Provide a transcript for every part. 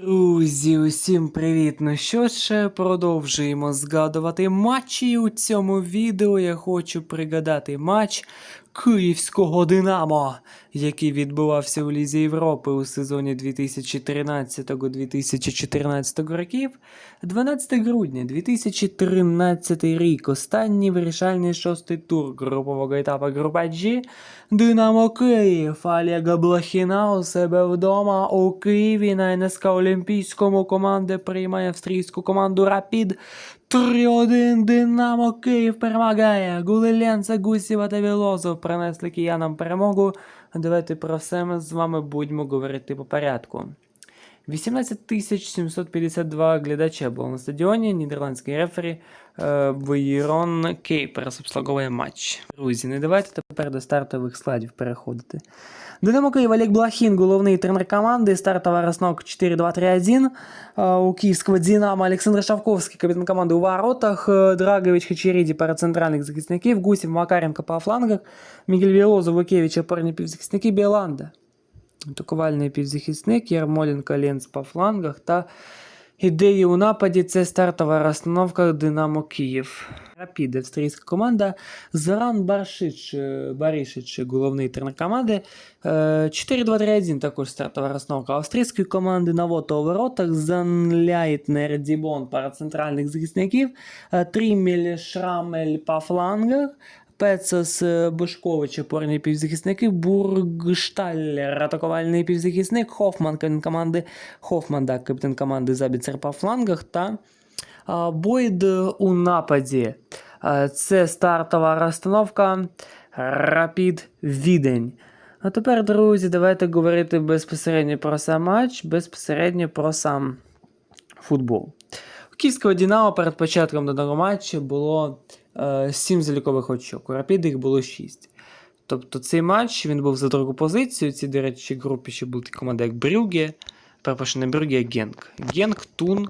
Друзі, усім привіт! Ну що ж, продовжуємо згадувати матчі. У цьому відео я хочу пригадати матч Київського Динамо, який відбувався у Лізі Європи у сезоні 2013-2014 років. 12 грудня 2013 рік. Останній вирішальний шостий тур групового етапу група G. Динамо Київ Олега Блохіна у себе вдома у Києві на НСК Олімпійському команди приймає австрійську команду Рапід. 3-1 Динамо Київ перемагає. Гули Ленца, Гусєва та Вілозов принесли киянам перемогу. Давайте про все ми з вами будемо говорити по порядку. 18 752 глядача було на стадіоні. Нідерландський рефері е, Вейрон Кейперс обслуговує матч. Друзі, не давайте тепер до стартових складів переходити. Динамо Київ Олег Блохін, головний тренер команди. Стартова розновка 4-2-3-1. Е, У київського Динамо Олександр Шавковський, капітан команди у воротах. Е, Драгович Хачеріді перед центральних захисників. Гусів Макаренко по флангах. Мігель Вілозов, Вукевич, опорні півзахисники Біоланда. Атакувальний півзахисник, Ярмоленко Ленц по флангах та ідеї у нападі це стартова розстановка Динамо Київ. Рапід, австрійська команда. Заран Баршич, е, Барішич, головний тренер команди. Е, 4-2-3-1 також стартова розстановка австрійської команди. Навото у воротах. Занляйтнер Дібон пара захисників. Е, Трімель Шрамель по флангах. Пецос е, Бушкович, опорні півзахисники, Бургшталлер, атакувальний півзахисник, Хофман, капітан команди, Хофман, так, капітан команди Забіцер по флангах та Бойд у нападі. Це стартова розстановка Рапід Відень. А тепер, друзі, давайте говорити безпосередньо про сам матч, безпосередньо про сам футбол. У Київського Дінамо перед початком даного матчу було 7 залікових очок. У Рапіда їх було 6. Тобто цей матч він був за другу позицію. Ці, до речі, групі ще були такі команди, як Брюге, перепрошую, не Брюге, а Генк. Генк, Тун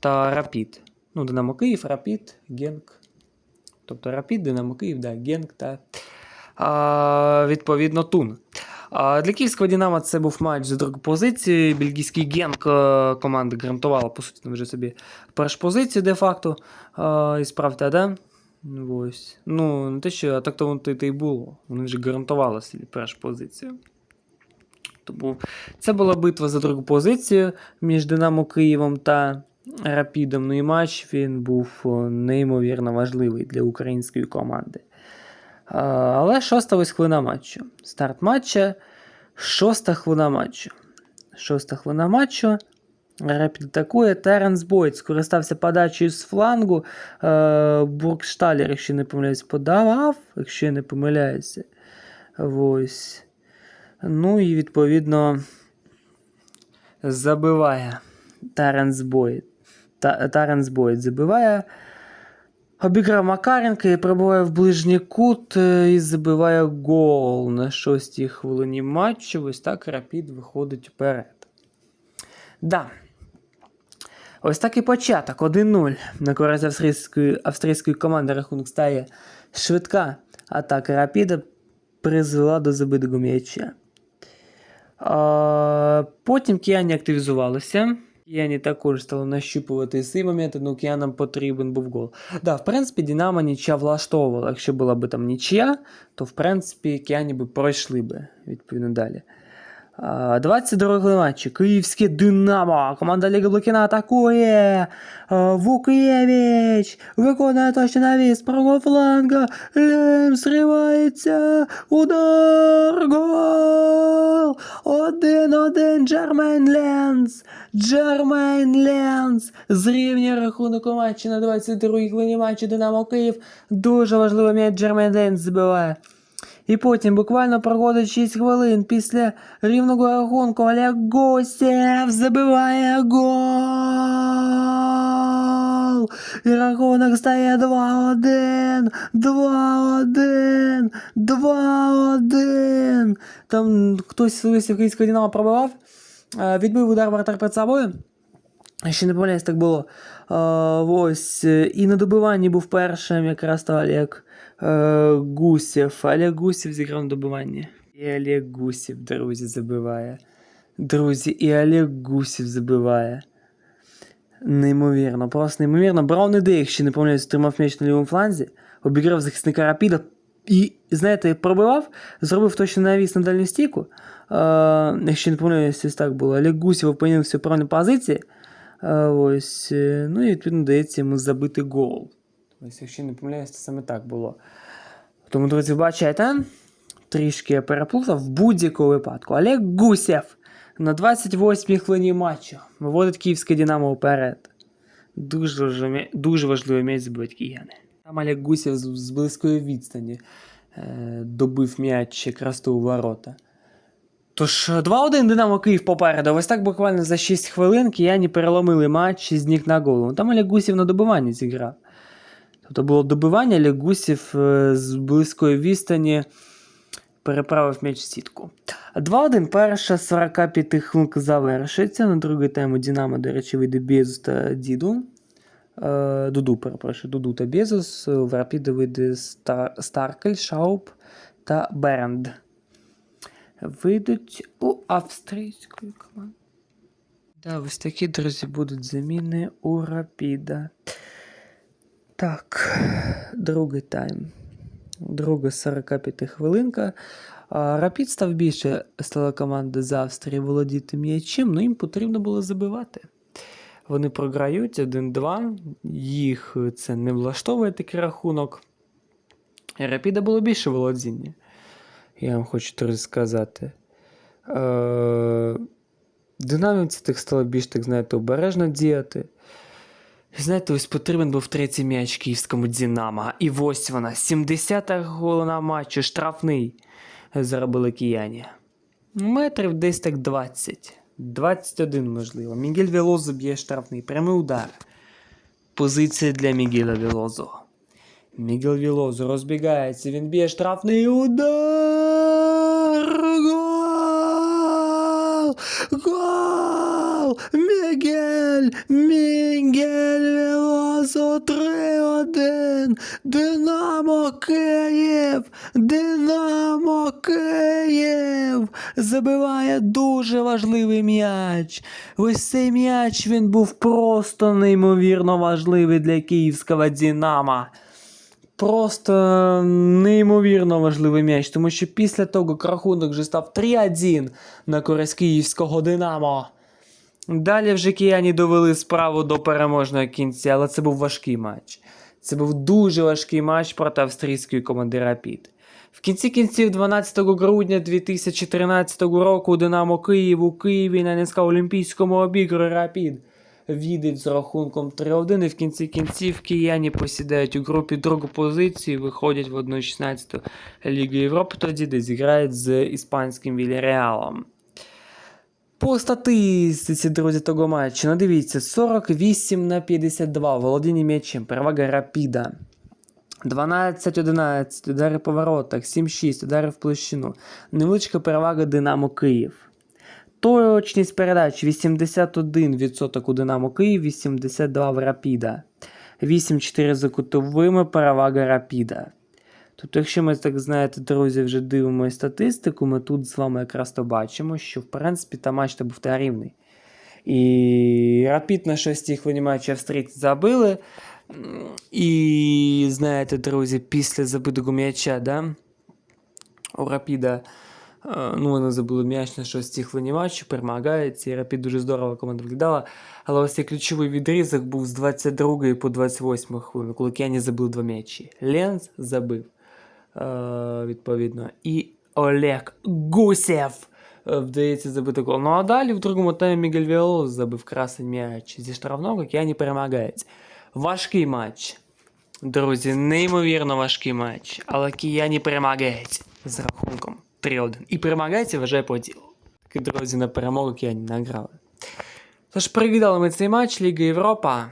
та Рапід. Ну, Динамо Київ, Рапід, Генк. Тобто Рапід, Динамо Київ, да, Генк та а, відповідно Тун. А Для київського Динамо це був матч за другу позицію. Бельгійський генк е, команда гарантувала, по суті, вже собі першу позицію де-факто. І справді, да? Ось. Ну, не те, що а так то воно й було. Вони вже гарантували собі першу позицію. Тому це була битва за другу позицію між Динамо Києвом та Рапідом. Ну і матч він був неймовірно важливий для української команди. Але шоста ось хвилина матчу. Старт матча. Шоста хвилина матчу. Шоста хвилина матчу. Рапід атакує. Теренс Бойд скористався подачею з флангу. Е, Бургшталер, якщо не помиляюсь, подавав, якщо я не помиляюся. Ось. Ну і відповідно забиває Теренс Бойд. Та- Теренс Бойд забиває. Обіграв Макаренка і пробиває в ближній кут е, і забиває гол на шостій хвилині матчу. Ось так Рапід виходить вперед. Да. Ось такий початок 1-0. На користь австрійської, австрійської команди рахунок стає швидка атака Рапіда призвела до забитого м'яча. Потім кияні активізувалися. Кияні також стали нащупувати ці моменти, ну киянам потрібен був гол. Да, в принципі, Динамо нічия влаштовувала. Якщо була б там нічия, то в принципі кияні би пройшли би відповідно далі. А, 22 хвилин матчу. Київське Динамо. Команда Олега Блокіна атакує. А, Вукєвич виконує точно навіс правого фланга. Лем зривається. Удар. Гол. 1-1 Джермейн Ленс. Джермейн Ленс зрівнює рахунок у матчі на 22-й хвилині матчу Динамо Київ. Дуже важливий м'яч Джермейн Ленс забиває. І потім буквально проходить 6 хвилин після рівного рахунку Олег Гусєв забиває гол. І рахунок стає 2-1, 2-1, 2-1. Там хтось з київського Динамо пробивав, е, відбив удар вратар перед собою. Ще не помиляюсь, так було. А, ось. е, І на добиванні був першим якраз то Олег е, Гусєв. Олег Гусєв зіграв на добиванні. І Олег Гусєв, друзі, забиває. Друзі, і Олег Гусів забиває. Неймовірно, просто неймовірно. Браун іде, якщо не помиляюсь, тримав м'яч на лівому фланзі, обіграв захисника Рапіда і, знаєте, пробивав, зробив точно навіс на дальню стійку. Е, якщо не помиляюсь, ось так було. Олег Гусів опинився в правильній позиції. Е, ось, е, ну і відповідно дається йому забити гол. Ось, якщо не помиляюсь, це саме так було. Тому, друзі, бачите, трішки я переплутав в будь-якому випадку. Олег Гусєв на 28-й хвилині матчу виводить київське Динамо вперед. Дуже, дуже важливий м'яч забивати кияни. Там Олег Гусєв з, близької відстані е, добив м'яч якраз у ворота. Тож 2-1 Динамо Київ попереду. Ось так буквально за 6 хвилин кияні переломили матч з ніг на голову. Там Олег Гусєв на добиванні зіграв. Тобто було добивання, Олег Гусєв е, з близької відстані переправив м'яч в сітку. 2-1 перша 45 хвилинка завершиться. На другий тайму Динамо, до речі, вийде Безус та Діду. Е, Дуду, перепрошую, Дуду та Безус. В Рапіда вийде Стар... Старкель, Шауп та Беренд. Вийдуть у австрійської команди. Да, ось такі, друзі, будуть заміни у Рапіда. Так, другий тайм. Друга 45 хвилинка. Рапід став більше стала команда з Австрії володіти м'ячем, ну їм потрібно було забивати. Вони програють 1-2, їх це не влаштовує такий рахунок. Рапіда було більше володіння. Я вам хочу трохи сказати. Е, Динамівці так стало більш, так знаєте, обережно діяти. Знаєте, ось потрібен був третій м'яч київському Динамо. І ось вона, 70-та голина матчу, штрафний заробили кияні. Метрів десь так 20. 21, можливо. Мігель Велозо б'є штрафний. Прямий удар. Позиція для Мігеля Велозо. Мігель Велозо розбігається, він б'є штрафний удар. Гол! Гол! Мігель! Мігель Велозо 3-1! Динамо Київ! Динамо Київ! Забиває дуже важливий м'яч. Ось цей м'яч він був просто неймовірно важливий для київського Динамо. Просто неймовірно важливий м'яч, тому що після того як рахунок вже став 3-1 на користь київського Динамо. Далі вже кияні довели справу до переможного кінця, але це був важкий матч. Це був дуже важкий матч проти австрійської команди Рапід. В кінці кінців 12 грудня 2013 року Динамо Київ у Києві на НСК Олімпійському обігрує Рапід. Відуть з рахунком 3-1 і в кінці кінців кияні посідають у групі другу позицію, виходять в 1-16 Ліги Європи, тоді де зіграють з іспанським Вільяреалом. По статистиці, друзі, того матчу, ну дивіться, 48 на 52 володіння м'ячем, перевага Рапіда. 12-11, удари по воротах, 7-6, удари в площину. Невеличка перевага Динамо Київ. Точність передач 81% у Динамо Київ, 82% в Рапіда. 8-4 за кутовими перевага Рапіда. Тобто, якщо ми так знаєте, друзі, вже дивимося статистику, ми тут з вами якраз то бачимо, що в принципі та матч то був та рівний. І Рапід на 6-й хвилині матчу австрійці забили. І знаєте, друзі, після забитого м'яча, да, у Рапіда, е, ну, вони забили м'яч на 6-й хвилині матчу, перемагають, і Рапід дуже здорово команда виглядала. Але ось цей ключовий відрізок був з 22 по 28 хвилину, коли Кіані забив два м'ячі. Ленз забив, відповідно, і Олег Гусєв е, вдається забити гол. Ну а далі в другому таймі Мігель Віолос забив красний м'яч. Зі штрафного Кіані перемагають. Важкий матч. Друзі, неймовірно важкий матч. Але кияні перемагають з рахунком 3-1. І перемагають, вважає по ділу. Друзі, на перемогу кияні награли. Тож переглядали ми цей матч Ліга Європа.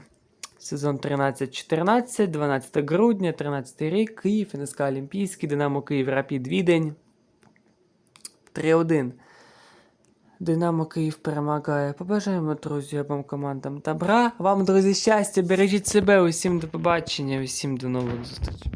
Сезон 13-14, 12 грудня, 13 рік, Київ, НСК Олімпійський, Динамо Київ, Рапід Відень. 3-1. Динамо Київ перемагає. Побажаємо, друзі, обом командам добра. Вам, друзі, щастя, бережіть себе. Усім до побачення, усім до нових зустрічей.